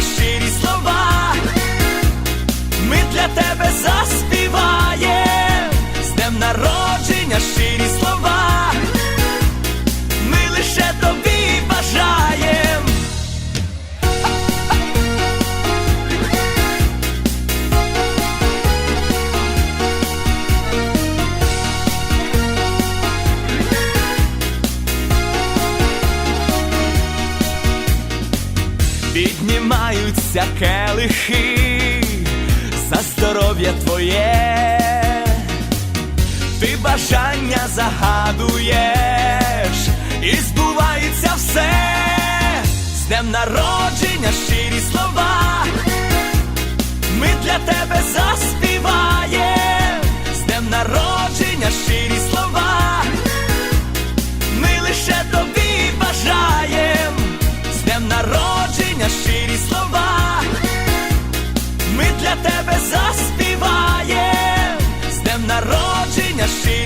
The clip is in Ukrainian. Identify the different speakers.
Speaker 1: щирі слова. Ми для тебе заспіваєм Піднімаються келихи за здоров'я твоє, ти бажання загадуєш, і збувається все, з днем народження для тебе заспіває з днем народження. щиро